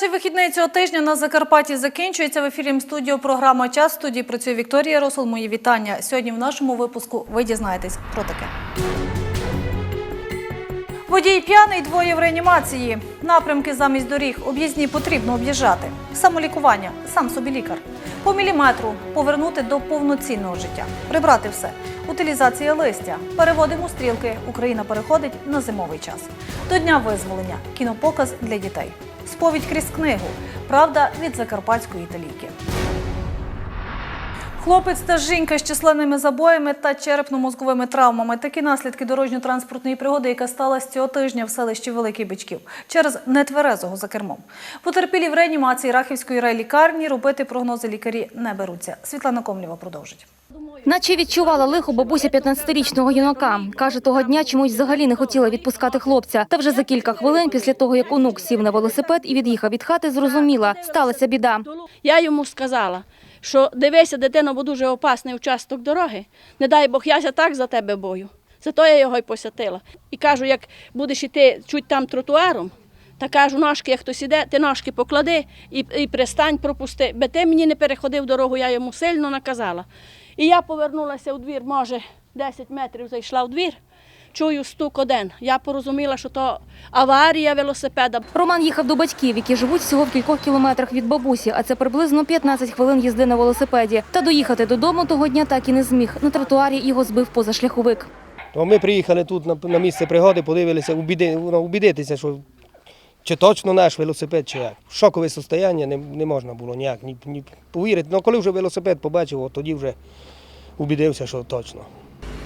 Перший вихідний цього тижня на Закарпатті закінчується в ефірі М-студіо програма Час. Студії працює Вікторія Росол. Мої вітання. Сьогодні в нашому випуску ви дізнаєтесь про таке. Водій п'яний, двоє в реанімації. Напрямки замість доріг. Об'їзні потрібно об'їжджати. Самолікування, сам собі лікар. По міліметру повернути до повноцінного життя. Прибрати все. Утилізація листя. Переводимо стрілки. Україна переходить на зимовий час. До дня визволення. Кінопоказ для дітей. Сповідь крізь книгу. Правда від закарпатської італійки. Хлопець та жінка з численними забоями та черепно-мозковими травмами. Такі наслідки дорожньо-транспортної пригоди, яка сталася цього тижня в селищі Великий Бичків через нетверезого за кермом. Потерпілі в реанімації Рахівської райлікарні робити прогнози лікарі не беруться. Світлана Комлєва продовжить. Наче відчувала лихо бабуся 15-річного юнака. Каже, того дня чомусь взагалі не хотіла відпускати хлопця. Та вже за кілька хвилин після того, як онук сів на велосипед і від'їхав від хати, зрозуміла, сталася біда. Я йому сказала, що дивися, дитино, бо дуже опасний участок дороги. Не дай Бог, я так за тебе бою. Зато я його й посятила. І кажу, як будеш іти чуть там тротуаром, та кажу, ножки, як хтось іде, ти ножки поклади і, і пристань, пропусти. Би ти мені не переходив дорогу, я йому сильно наказала. І я повернулася у двір, може, 10 метрів зайшла в двір, чую стук один. Я порозуміла, що то аварія велосипеда. Роман їхав до батьків, які живуть всього в кількох кілометрах від бабусі, а це приблизно 15 хвилин їзди на велосипеді. Та доїхати додому того дня так і не зміг. На тротуарі його збив позашляховик. То ми приїхали тут на, на місце пригоди, подивилися, убіди, ну, убідитися, що чи точно наш велосипед, чи як. Шокове состояння не, не можна було ніяк ні, ні повірити. Ну коли вже велосипед побачив, от тоді вже убідився, що точно.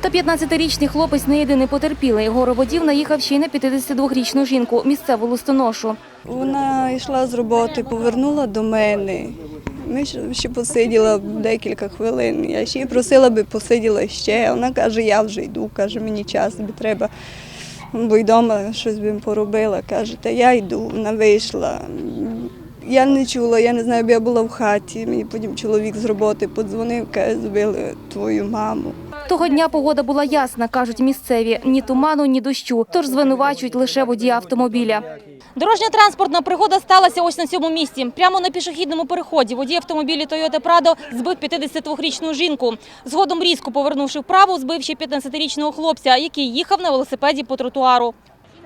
Та 15-річний хлопець не єдиний потерпілий. Гороводів наїхав ще й на 52-річну жінку, місцеву листоношу. Вона йшла з роботи, повернула до мене. Ми ще- посиділа декілька хвилин. Я ще просила би посиділа ще. Вона каже, я вже йду, каже, мені час, тобі треба. Бо й вдома щось би поробила. Каже, та я йду, вона вийшла. Я не чула, я не знаю, я була в хаті. Мені потім чоловік з роботи подзвонив, каже, збили твою маму. Того дня погода була ясна, кажуть місцеві. Ні туману, ні дощу. Тож звинувачують лише водія автомобіля. Дорожня транспортна пригода сталася ось на цьому місці. Прямо на пішохідному переході водій автомобілі Toyota Prado збив 52-річну жінку. Згодом різко повернувши вправо, збив ще 15-річного хлопця, який їхав на велосипеді по тротуару.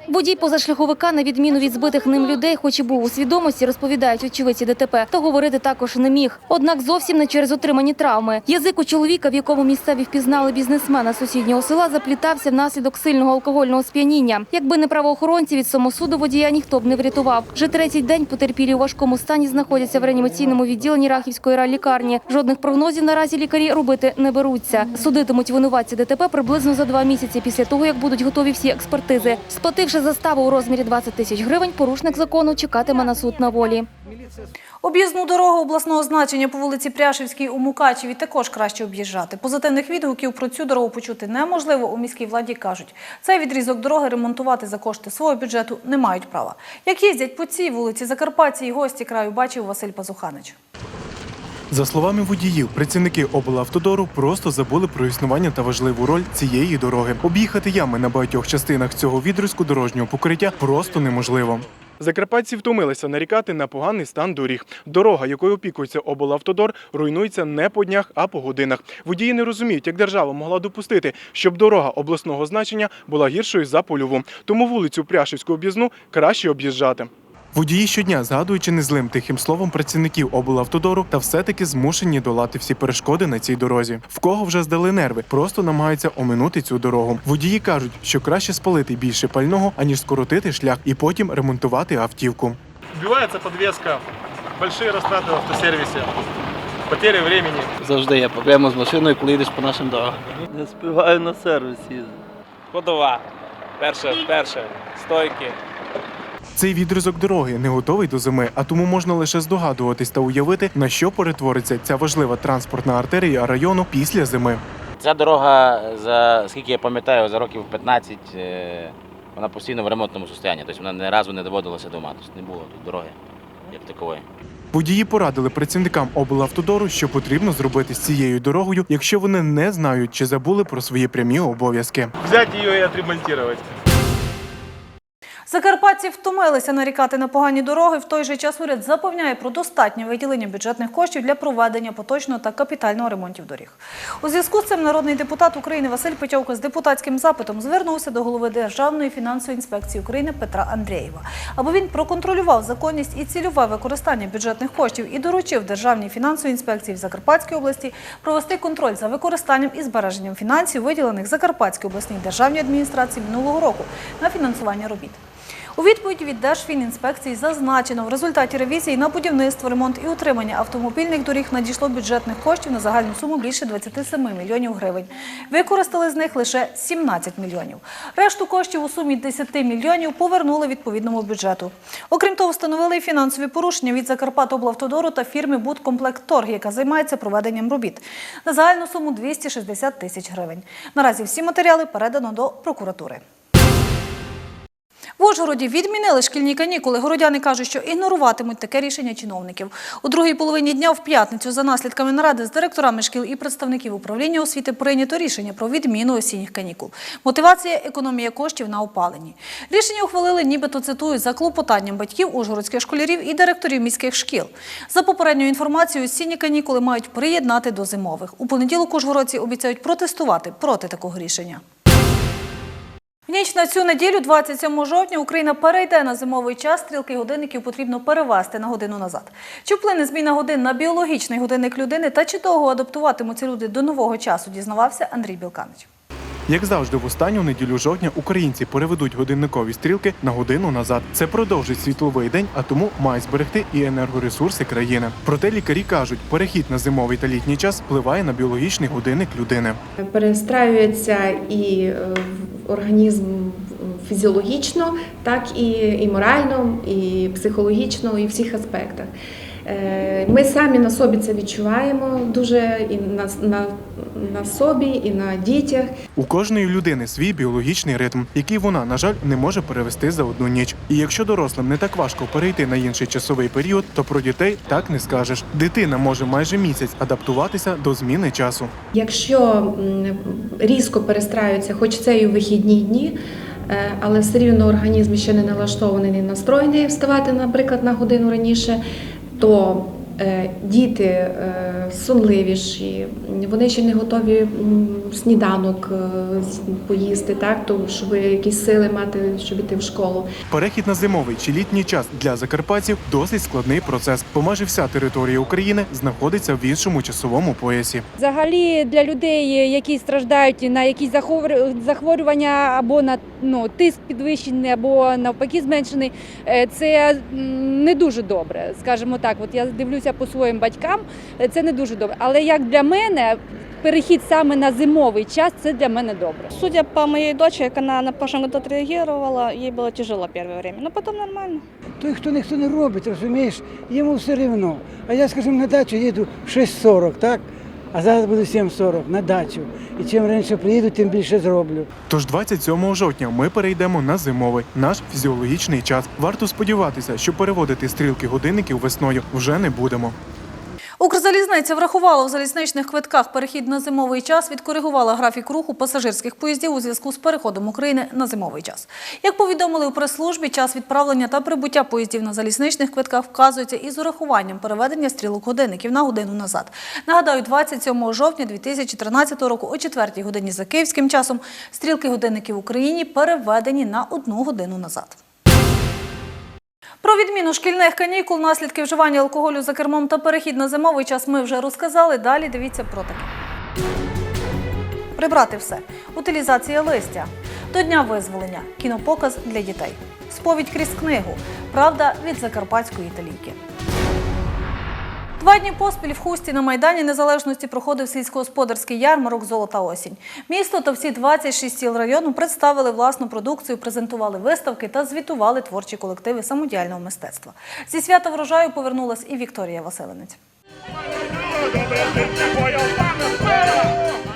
Водій позашляховика, на відміну від збитих ним людей, хоч і був у свідомості, розповідають очевидці ДТП, та говорити також не міг. Однак зовсім не через отримані травми. Язик у чоловіка, в якому місцеві впізнали бізнесмена сусіднього села, заплітався внаслідок сильного алкогольного сп'яніння. Якби не правоохоронці від самосуду водія ніхто б не врятував. Вже третій день потерпілі у важкому стані знаходяться в реанімаційному відділенні Рахівської райлікарні. Жодних прогнозів наразі лікарі робити не беруться. Судитимуть винуватці ДТП приблизно за два місяці після того, як будуть готові всі експертизи. Сплативши заставу у розмірі 20 тисяч гривень, порушник закону чекатиме на суд на волі. Об'їзну дорогу обласного значення по вулиці Пряшівській у Мукачеві також краще об'їжджати. Позитивних відгуків про цю дорогу почути неможливо. У міській владі кажуть, цей відрізок дороги ремонтувати за кошти свого бюджету не мають права. Як їздять по цій вулиці Закарпатці і гості краю, бачив Василь Пазуханич. За словами водіїв, працівники облавтодору просто забули про існування та важливу роль цієї дороги. Об'їхати ями на багатьох частинах цього відрізку дорожнього покриття просто неможливо. Закарпатці втомилися нарікати на поганий стан доріг. Дорога, якою опікується облавтодор, руйнується не по днях, а по годинах. Водії не розуміють, як держава могла допустити, щоб дорога обласного значення була гіршою за польову. Тому вулицю Пряшівську об'їзну краще об'їжджати. Водії щодня, згадуючи незлим тихим словом працівників облавтодору, та все-таки змушені долати всі перешкоди на цій дорозі. В кого вже здали нерви, просто намагаються оминути цю дорогу. Водії кажуть, що краще спалити більше пального, аніж скоротити шлях і потім ремонтувати автівку. Сбивается подвеска, большие растраты в автосервисе, потери времени. Завжди є проблема з машиною, коли їдеш по нашим дорогам. Не співаю на сервіс їздити. Ходова. Перше, перше, стойки. Цей відрізок дороги не готовий до зими, а тому можна лише здогадуватись та уявити, на що перетвориться ця важлива транспортна артерія району після зими. Ця дорога, за скільки я пам'ятаю, за років 15 е, вона постійно в ремонтному стані. Тобто вона ні разу не доводилася до тобто не було тут дороги як такової. Водії порадили працівникам облавтодору, що потрібно зробити з цією дорогою, якщо вони не знають чи забули про свої прямі обов'язки. Взять ее и отремонтировать. Закарпатці втомилися нарікати на погані дороги. В той же час уряд запевняє про достатнє виділення бюджетних коштів для проведення поточного та капітального ремонтів доріг. У зв'язку з цим народний депутат України Василь Петьовка з депутатським запитом звернувся до голови Державної фінансової інспекції України Петра Андрєєва, аби він проконтролював законність і цільове використання бюджетних коштів і доручив Державній фінансовій інспекції в Закарпатській області провести контроль за використанням і збереженням фінансів, виділених Закарпатській обласній державній адміністрації минулого року на фінансування робіт. У відповіді від Держфінінспекції зазначено, в результаті ревізії на будівництво, ремонт і утримання автомобільних доріг надійшло бюджетних коштів на загальну суму більше 27 мільйонів гривень. Використали з них лише 17 мільйонів. Решту коштів у сумі 10 мільйонів повернули відповідному бюджету. Окрім того, встановили й фінансові порушення від Закарпатоблавтодору та фірми «Будкомплектторг», яка займається проведенням робіт. На загальну суму 260 тисяч гривень. Наразі всі матеріали передано до прокуратури. В Ужгороді відмінили шкільні канікули. Городяни кажуть, що ігноруватимуть таке рішення чиновників. У другій половині дня в п'ятницю за наслідками наради з директорами шкіл і представників управління освіти прийнято рішення про відміну осінніх канікул. Мотивація – економія коштів на опаленні. Рішення ухвалили, нібито цитую, за клопотанням батьків ужгородських школярів і директорів міських шкіл. За попередньою інформацією, осінні канікули мають приєднати до зимових. У понеділок ужгородці обіцяють протестувати проти такого рішення. В ніч на цю неділю, 27 жовтня, Україна перейде на зимовий час. Стрілки годинників потрібно перевести на годину назад. Чи вплине зміна годин на біологічний годинник людини та чи довго адаптуватимуться люди до нового часу, дізнавався Андрій Білканич. Як завжди, в останню неділю жовтня українці переведуть годинникові стрілки на годину назад. Це продовжить світловий день, а тому має зберегти і енергоресурси країни. Проте лікарі кажуть, перехід на зимовий та літній час впливає на біологічний годинник людини. перестраюється і е, організм фізіологічно, так і, і морально, і психологічно, і в всіх аспектах. Е, Ми самі на собі це відчуваємо дуже і на, на, на собі, і на дітях. У кожної людини свій біологічний ритм, який вона, на жаль, не може перевести за одну ніч. І якщо дорослим не так важко перейти на інший часовий період, то про дітей так не скажеш. Дитина може майже місяць адаптуватися до зміни часу. Якщо різко перестраюються, хоч це і у вихідні дні, е, але все рівно організм ще не налаштований, не настроєний вставати, наприклад, на годину раніше, то е, діти е, сонливіші, вони ще не готові сніданок е, поїсти, так, то щоб якісь сили мати, щоб іти в школу. Перехід на зимовий чи літній час для закарпатців досить складний процес, бо майже вся територія України знаходиться в іншому часовому поясі. Взагалі для людей, які страждають на якісь захворю- захворювання або на ну, тиск підвищений, або навпаки зменшений, е, це не дуже добре. Скажімо так, от я дивлюся по своїм батькам, е, це не дуже добре. Але як для мене, перехід саме на зимовий час це для мене добре. Судя по моїй дочі, яка она на першому году відреагувала, їй було тяжело перше время, але потім нормально. Той, хто ніхто не робить, розумієш, йому все рівно. А я, скажімо, на дачу їду в 6.40, так? А зараз буду 7.40 на дачу. І чим раніше приїду, тим більше зроблю. Тож 27 жовтня ми перейдемо на зимовий наш фізіологічний час. Варто сподіватися, що переводити стрілки годинників весною вже не будемо. Укрзалізниця врахувала в залізничних квитках перехід на зимовий час, відкоригувала графік руху пасажирських поїздів у зв'язку з переходом України на зимовий час. Як повідомили у прес-службі, час відправлення та прибуття поїздів на залізничних квитках вказується із урахуванням переведення стрілок годинників на годину назад. Нагадаю, 27 жовтня 2013 року о 4 годині за київським часом стрілки годинників в Україні переведені на одну годину назад. Про відміну шкільних канікул, наслідки вживання алкоголю за кермом та перехід на зимовий час ми вже розказали. Далі дивіться про таке. Прибрати все. Утилізація листя. До дня визволення. Кінопоказ для дітей. Сповідь крізь книгу. Правда від закарпатської італійки. Два дні поспіль в хусті на Майдані Незалежності проходив сільськогосподарський ярмарок Золота осінь. Місто та всі 26 сіл району представили власну продукцію, презентували виставки та звітували творчі колективи самодіяльного мистецтва. Зі свята врожаю повернулась і Вікторія Василенець.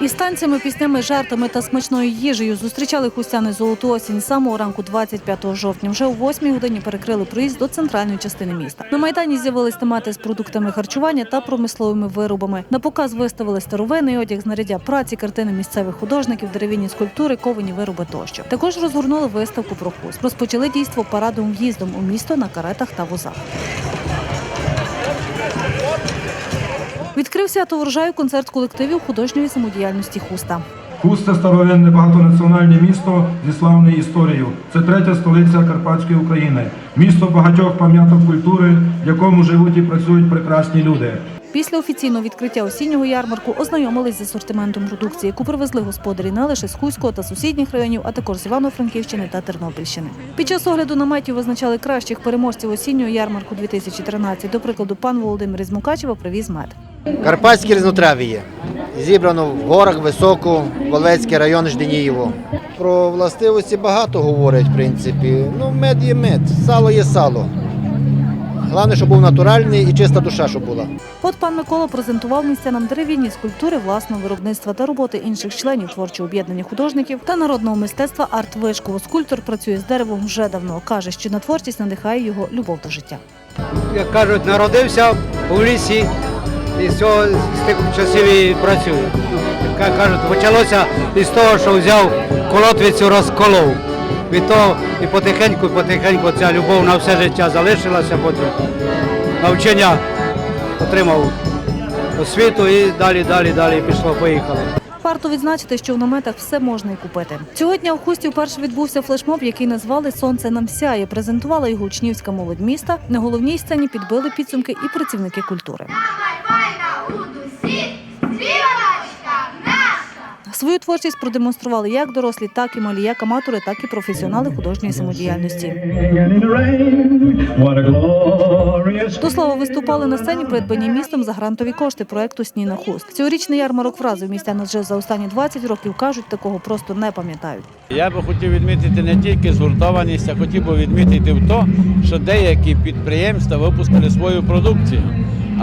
Із танцями, піснями, жартами та смачною їжею зустрічали хустяни золоту осінь самого ранку 25 жовтня. Вже о 8 годині перекрили проїзд до центральної частини міста. На майдані з'явились томати з продуктами харчування та промисловими виробами. На показ виставили старовинний одяг, знаряддя праці, картини місцевих художників, дерев'яні скульптури, ковані вироби тощо. Також розгорнули виставку про хуст. Розпочали дійство парадом в'їздом у місто на каретах та возах. Відкрив свято врожаю концерт колективів художньої самодіяльності хуста. Хуст це старовинне багатонаціональне місто зі славною історією. Це третя столиця Карпатської України. Місто багатьох пам'яток культури, в якому живуть і працюють прекрасні люди. Після офіційного відкриття осіннього ярмарку ознайомились з асортиментом продукції, яку привезли господарі не лише з Хуського та сусідніх районів, а також з Івано-Франківщини та Тернопільщини. Під час огляду наметів визначали кращих переможців осіннього ярмарку 2013. До прикладу, пан Володимир із Мукачева привіз мед. Карпатські різнотрав'ї. Зібрано в горах високо, Волецький район Жденієво. Про властивості багато говорять, в принципі. Ну, мед є мед, сало є сало. Головне, щоб був натуральний і чиста душа, щоб була. От пан Микола презентував містянам дерев'яні скульптури власного виробництва та роботи інших членів творчого об'єднання художників та народного мистецтва Арт Вишково. Скульптор працює з деревом вже давно. каже, що на творчість надихає його любов до життя. як кажуть, народився у лісі і з цього з тих часів і працюю. Як кажуть, почалося із того, що взяв колотвицю, розколов. Від того і потихеньку, потихеньку ця любов на все життя залишилася, потім навчання отримав освіту і далі, далі, далі пішло, поїхало. Варто відзначити, що в наметах все можна і купити. Цього дня у Хусті вперше відбувся флешмоб, який назвали Сонце нам сяє. Презентувала його учнівська молодь міста. На головній сцені підбили підсумки і працівники культури. Свою творчість продемонстрували як дорослі, так і малі, як аматори, так і професіонали художньої самодіяльності. До слова, виступали на сцені, придбані містом за грантові кошти проекту Сні на хуст. Цьогорічний ярмарок вразив містян, адже за останні 20 років кажуть, такого просто не пам'ятають. Я би хотів відмітити не тільки згуртованість, а хотів би відмітити в то, що деякі підприємства випустили свою продукцію.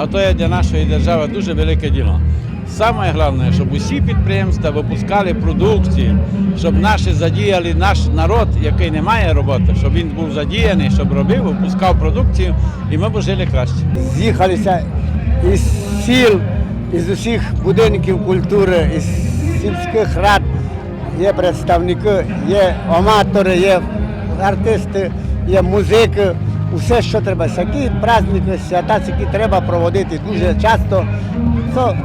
А то є для нашої держави дуже велике діло. Саме головне, щоб усі підприємства випускали продукцію, щоб наші задіяли наш народ, який не має роботи, щоб він був задіяний, щоб робив, випускав продукцію, і ми б жили краще. З'їхалися із сіл, із усіх будинків культури, із сільських рад. Є представники, є аматори, є артисти, є музики. Усе, що треба, всякі праздники, свята, які треба проводити дуже часто. Це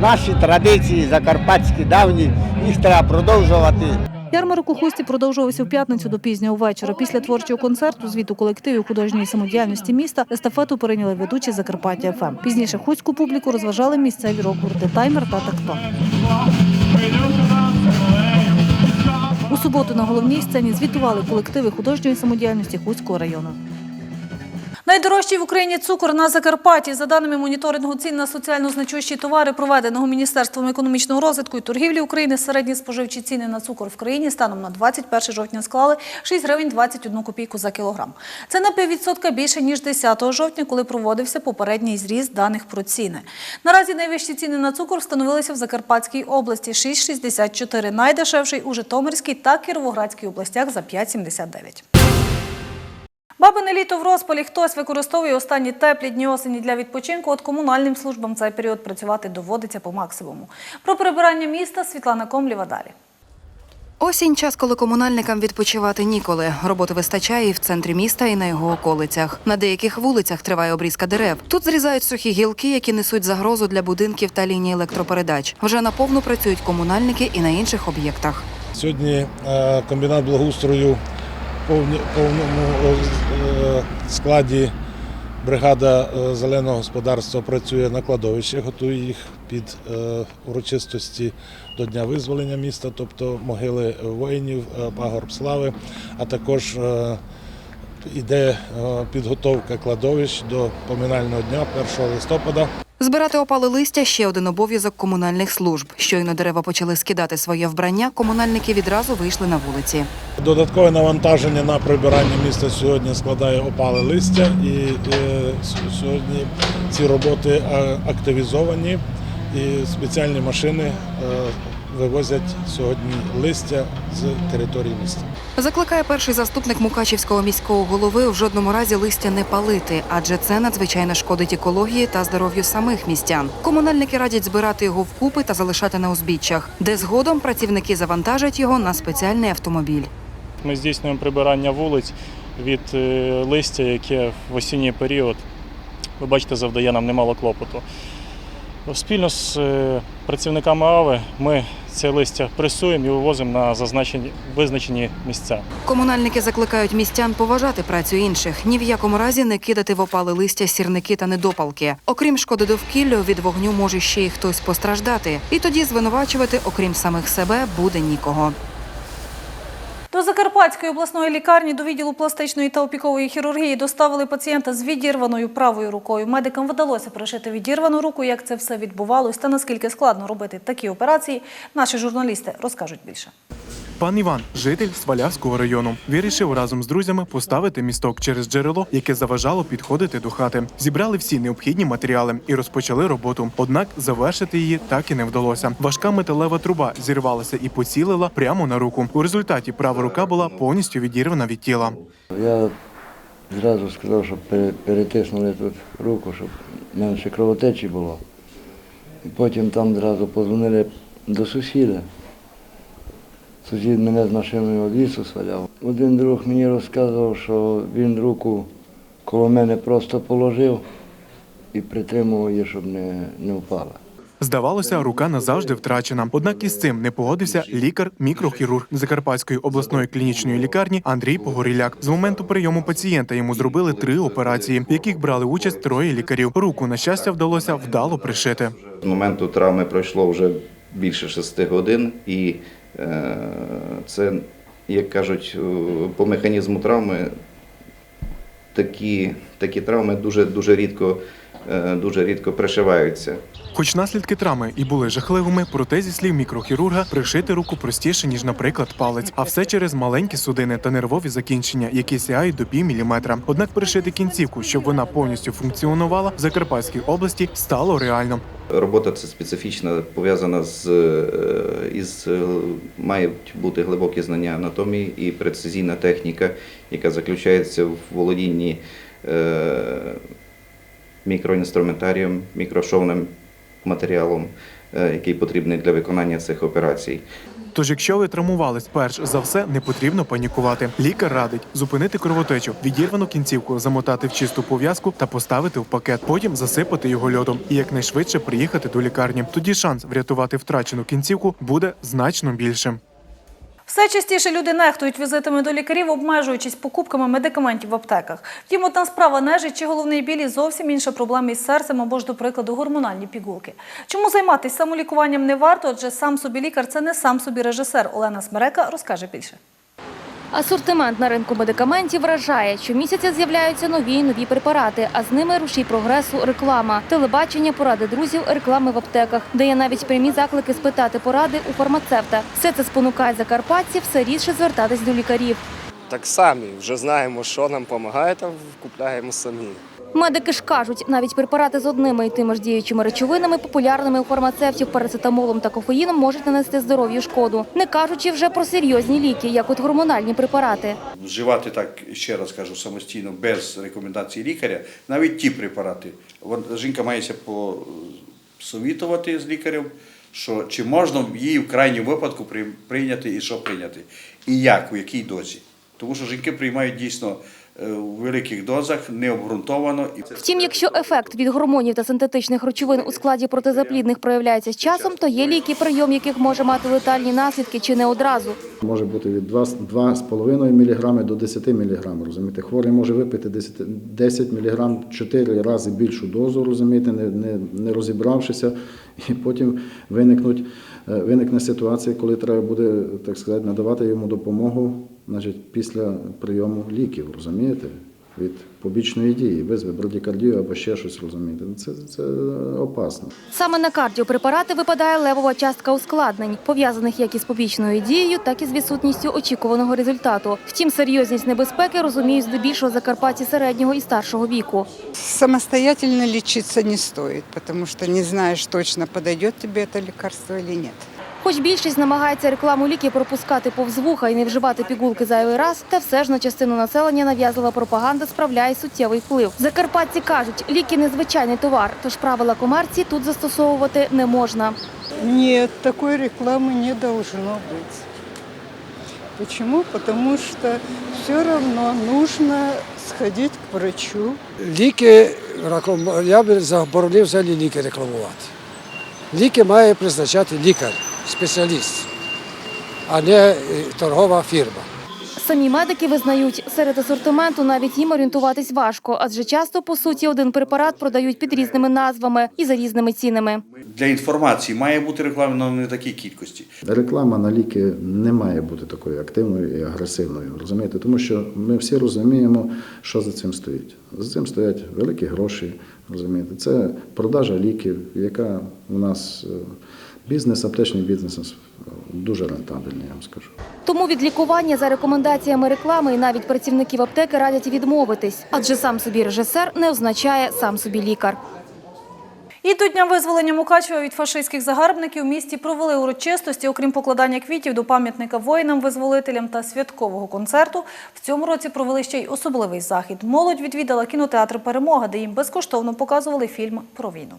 наші традиції закарпатські давні, їх треба продовжувати. Ярмарок у хусті продовжувався в п'ятницю до пізнього вечора. Після творчого концерту, звіту колективів художньої самодіяльності міста, естафету перейняли ведучі Закарпаття ФМ. Пізніше хуську публіку розважали місцеві рок-гурти Таймер та Такто. У суботу на головній сцені звітували колективи художньої самодіяльності Хуського району. Найдорожчий в Україні цукор на Закарпатті. За даними моніторингу цін на соціально значущі товари, проведеного Міністерством економічного розвитку і торгівлі України, середні споживчі ціни на цукор в країні станом на 21 жовтня склали 6 гривень 21 копійку за кілограм. Це на піввідсотка більше, ніж 10 жовтня, коли проводився попередній зріст даних про ціни. Наразі найвищі ціни на цукор встановилися в Закарпатській області – 6,64, найдешевший у Житомирській та Кіровоградській областях за 5,79. Бабине літо в розпалі. Хтось використовує останні теплі дні осені для відпочинку. От комунальним службам цей період працювати доводиться по максимуму. Про прибирання міста Світлана Комлєва далі. Осінь час, коли комунальникам відпочивати ніколи. Роботи вистачає і в центрі міста, і на його околицях. На деяких вулицях триває обрізка дерев. Тут зрізають сухі гілки, які несуть загрозу для будинків та ліній електропередач. Вже наповну працюють комунальники і на інших об'єктах. Сьогодні е, комбінат благоустрою повному е, складі бригада е, зеленого господарства працює на кладовищі, готує їх під е, урочистості до Дня визволення міста, тобто могили воїнів, е, пагорб слави, а також е, іде е, підготовка кладовищ до поминального дня 1 листопада. Збирати опали листя ще один обов'язок комунальних служб. Щойно дерева почали скидати своє вбрання. Комунальники відразу вийшли на вулиці. Додаткове навантаження на прибирання міста сьогодні складає опали листя, і е, сьогодні ці роботи е, активізовані і спеціальні машини е, вивозять сьогодні листя з території міста. Закликає перший заступник Мукачівського міського голови в жодному разі листя не палити, адже це надзвичайно шкодить екології та здоров'ю самих містян. Комунальники радять збирати його вкупи та залишати на узбіччях, де згодом працівники завантажать його на спеціальний автомобіль. Ми здійснюємо прибирання вулиць від е, листя, яке в осінній період, ви бачите, завдає нам немало клопоту. Спільно з е, працівниками АВИ ми це листя пресуємо і вивозимо на зазначені визначені місця. Комунальники закликають містян поважати працю інших, ні в якому разі не кидати в опали листя, сірники та недопалки. Окрім шкоди довкіллю, від вогню може ще й хтось постраждати. І тоді звинувачувати, окрім самих себе, буде нікого. До Закарпатської обласної лікарні до відділу пластичної та опікової хірургії доставили пацієнта з відірваною правою рукою. Медикам вдалося пришити відірвану руку. Як це все відбувалось та наскільки складно робити такі операції, наші журналісти розкажуть більше. Пан Іван, житель Свалявського району, вирішив разом з друзями поставити місток через джерело, яке заважало підходити до хати. Зібрали всі необхідні матеріали і розпочали роботу. Однак завершити її так і не вдалося. Важка металева труба зірвалася і поцілила прямо на руку. У результаті права рука була повністю відірвана від тіла. Я зразу сказав, щоб перетиснули тут руку, щоб менше кровотечі було. І потім там зразу позвонили до сусіда. Сусід мене з машиною від лісу сваляв. Один друг мені розказував, що він руку коло мене просто положив і притримував її, щоб не, не впала. Здавалося, рука назавжди втрачена. Однак із цим не погодився лікар-мікрохірург Закарпатської обласної клінічної лікарні Андрій Погоріляк. З моменту прийому пацієнта йому зробили три операції, в яких брали участь троє лікарів. Руку на щастя вдалося вдало пришити. З моменту травми пройшло вже більше шести годин, і е, це, як кажуть, по механізму травми такі, такі травми дуже, дуже, рідко, дуже рідко пришиваються. Хоч наслідки травми і були жахливими, проте зі слів мікрохірурга пришити руку простіше ніж, наприклад, палець, а все через маленькі судини та нервові закінчення, які сягають до півміліметра. Однак пришити кінцівку, щоб вона повністю функціонувала в Закарпатській області, стало реально. Робота це специфічна, пов'язана з е, із е, мають бути глибокі знання анатомії і прецизійна техніка, яка заключається в володінні е, мікроінструментарієм, мікрошовним матеріалом, е, який потрібний для виконання цих операцій. Тож, якщо ви травмувались, перш за все не потрібно панікувати. Лікар радить зупинити кровотечу, відірвану кінцівку, замотати в чисту пов'язку та поставити в пакет. Потім засипати його льодом і якнайшвидше приїхати до лікарні. Тоді шанс врятувати втрачену кінцівку буде значно більшим. Все частіше люди нехтують візитами до лікарів, обмежуючись покупками медикаментів в аптеках. Втім, одна справа нежить чи головний біль і зовсім інша проблема із серцем або ж, до прикладу, гормональні пігулки. Чому займатися самолікуванням не варто? Адже сам собі лікар це не сам собі режисер. Олена Смерека розкаже більше. Асортимент на ринку медикаментів вражає. Щомісяця з'являються нові і нові препарати, а з ними рушій прогресу реклама, телебачення, поради друзів, реклами в аптеках, де є навіть прямі заклики спитати поради у фармацевта. Все це спонукає закарпатців все рідше звертатись до лікарів. Так самі вже знаємо, що нам допомагає, та купляємо самі. Медики ж кажуть, навіть препарати з одними і тими ж діючими речовинами, популярними у фармацевтів парацетамолом та кофеїном, можуть нанести здоров'ю шкоду, не кажучи вже про серйозні ліки, як от гормональні препарати. Вживати так, ще раз кажу, самостійно, без рекомендації лікаря, навіть ті препарати. Жінка мається посовітувати з лікарем, що чи можна їй в крайньому випадку прийняти і що прийняти, і як, у якій дозі. Тому що жінки приймають дійсно е, у великих дозах, необґрунтовано. І Втім, якщо ефект від гормонів та синтетичних речовин у складі протизаплідних проявляється з часом, то є ліки, прийом яких може мати летальні наслідки чи не одразу. Може бути від 2,5 мг до 10 мг. Розумієте, хворий може випити 10, 10 мг 4 рази більшу дозу, розумієте, не, не, не розібравшися, і потім виникнуть, е, виникне ситуація, коли треба буде, так сказати, надавати йому допомогу значить, після прийому ліків, розумієте? від побічної дії, визве брадікардію або ще щось розумієте. Це, це опасно. Саме на кардіопрепарати випадає левова частка ускладнень, пов'язаних як із побічною дією, так і з відсутністю очікуваного результату. Втім, серйозність небезпеки розуміють здебільшого закарпатці середнього і старшого віку. Самостоятельно лечиться не стоит, потому что не знаешь точно, подойдет тебе это лекарство или нет. Хоч більшість намагається рекламу ліків пропускати повз вуха і не вживати пігулки зайвий раз, та все ж на частину населення нав'язлива пропаганда справляє суттєвий вплив. Закарпатці кажуть, ліки незвичайний товар, тож правила комерції тут застосовувати не можна. Нет, такой рекламы не должно быть. Почему? Потому что все равно нужно сходить к врачу. Ліки я б заборонив взагалі ліки рекламувати. Ліки має призначати лікар, спеціаліст, а не е, торгова фірма. Самі медики визнають, серед асортименту навіть їм орієнтуватись важко, адже часто, по суті, один препарат продають під різними назвами і за різними цінами. Для інформації має бути реклама, але не в такій кількості. Реклама на ліки не має бути такою активною і агресивною, розумієте? Тому що ми всі розуміємо, що за цим стоїть. За цим стоять великі гроші, розумієте? Це продажа ліків, яка у нас е, бізнес, аптечний бізнес е, дуже рентабельний, я вам скажу. Тому від лікування за рекомендаціями реклами і навіть працівників аптеки радять відмовитись, адже сам собі режисер не означає сам собі лікар. І до дня визволення Мукачева від фашистських загарбників в місті провели урочистості, окрім покладання квітів до пам'ятника воїнам-визволителям та святкового концерту. В цьому році провели ще й особливий захід. Молодь відвідала кінотеатр Перемога, де їм безкоштовно показували фільм про війну.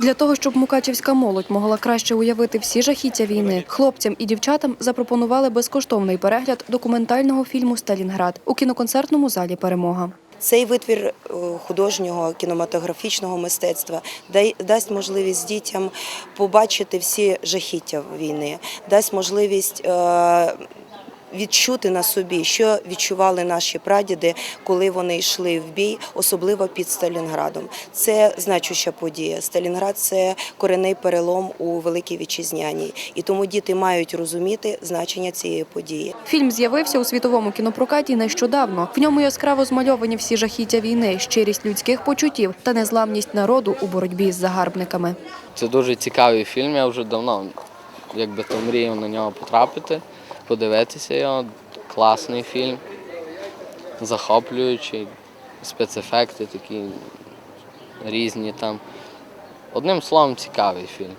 Для того, щоб мукачівська молодь могла краще уявити всі жахіття війни, хлопцям і дівчатам запропонували безкоштовний перегляд документального фільму Сталінград у кіноконцертному залі Перемога. Цей витвір е, художнього кінематографічного мистецтва дасть можливість дітям побачити всі жахіття війни, дасть можливість е, відчути на собі, що відчували наші прадіди, коли вони йшли в бій, особливо під Сталінградом. Це значуща подія. Сталінград це коренний перелом у Великій Вітчизняній, і тому діти мають розуміти значення цієї події. Фільм з'явився у світовому кінопрокаті нещодавно. В ньому яскраво змальовані всі жахіття війни, щирість людських почуттів та незламність народу у боротьбі з загарбниками. Це дуже цікавий фільм. Я вже давно якби то мріяв на нього потрапити, подивитися його. Класний фільм, захоплюючий, спецефекти такі різні там. Одним словом, цікавий фільм.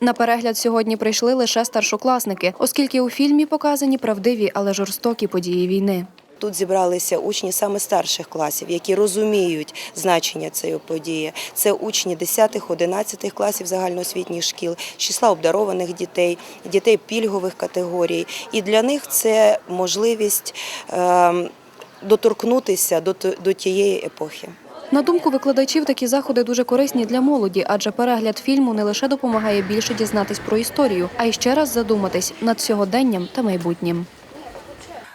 На перегляд сьогодні прийшли лише старшокласники, оскільки у фільмі показані правдиві, але жорстокі події війни. Тут зібралися учні саме старших класів, які розуміють значення цієї події. Це учні 10-11 класів загальноосвітніх шкіл, числа обдарованих дітей, дітей пільгових категорій. І для них це можливість ем, доторкнутися до, тієї епохи. На думку викладачів, такі заходи дуже корисні для молоді, адже перегляд фільму не лише допомагає більше дізнатись про історію, а й ще раз задуматись над сьогоденням та майбутнім.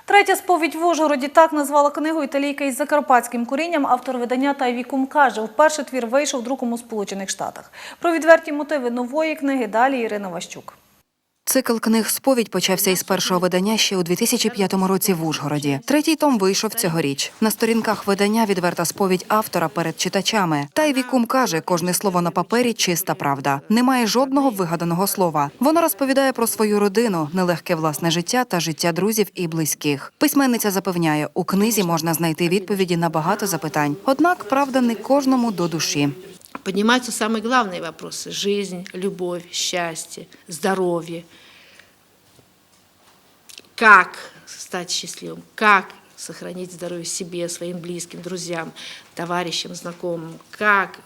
Третя сповідь в Ужгороді так назвала книгу італійка із закарпатським корінням. Автор видання Тайві Кум каже, вперше твір вийшов друком у Сполучених Штатах. Про відверті мотиви нової книги далі Ірина Ващук. Цикл книг «Сповідь» почався із першого видання ще у 2005 році в Ужгороді. Третій том вийшов цьогоріч. На сторінках видання відверта сповідь автора перед читачами. Тайві Кум каже, кожне слово на папері чиста правда. Немає жодного вигаданого слова. Вона розповідає про свою родину, нелегке власне життя та життя друзів і близьких. Письменниця запевняє, у книзі можна знайти відповіді на багато запитань. Однак правда не кожному до душі. Поднимаются самые главные вопросы – жизнь, любовь, счастье, здоровье. Как стать счастливым, как сохранить здоровье себе, своим близким, друзьям, товарищам, знакомым, как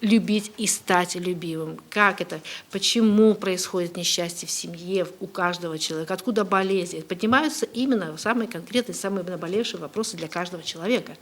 любить и стать любимым, как это, почему происходит несчастье в семье у каждого человека, откуда болезни. Поднимаются именно самые конкретные, самые наболевшие вопросы для каждого человека.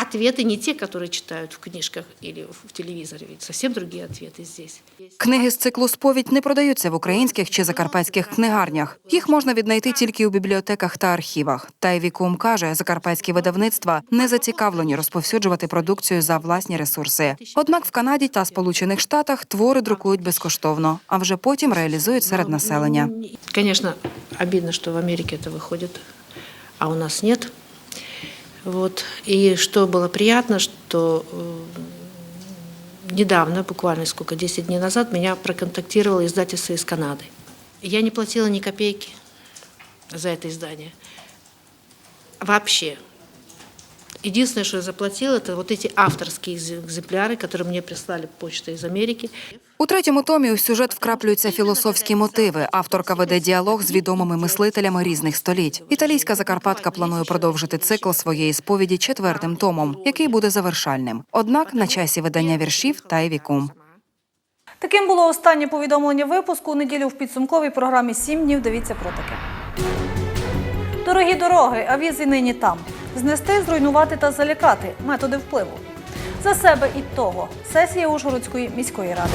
Ответы не те, которые читают в книжках или в телевизоре, ведь совсем другие ответы здесь. Книги з циклу «Сповідь» не продаються в українських чи закарпатських книгарнях. Їх можна віднайти тільки у бібліотеках та архівах. Тайві Кум каже, закарпатські видавництва не зацікавлені розповсюджувати продукцію за власні ресурси. Однак в Канаді та Сполучених Штатах твори друкують безкоштовно, а вже потім реалізують серед населення. Конечно, обидно, что в Америке это выходит, а у нас нет. Вот. И что было приятно, что э, недавно, буквально сколько, 10 дней назад, меня проконтактировало издательство из Канады. Я не платила ни копейки за это издание. Вообще. Единственное, что я заплатила, это вот эти авторские экземпляры, которые мне прислали почтой из Америки. У третьому томі у сюжет вкраплюються філософські мотиви. Авторка веде діалог з відомими мислителями різних століть. Італійська Закарпатка планує продовжити цикл своєї сповіді четвертим томом, який буде завершальним. Однак на часі видання віршів та вікум. Таким було останнє повідомлення випуску. У неділю в підсумковій програмі «7 днів. Дивіться про таке. Дорогі дороги, а візи нині там. Знести, зруйнувати та залякати методи впливу. За себе і того. Сесія Ужгородської міської ради.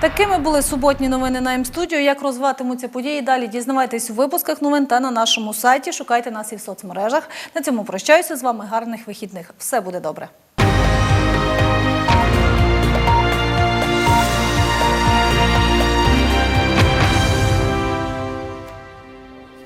Такими були суботні новини на М-студіо. Як розвиватимуться події, далі дізнавайтесь у випусках новин та на нашому сайті. Шукайте нас і в соцмережах. На цьому прощаюся з вами. Гарних вихідних. Все буде добре.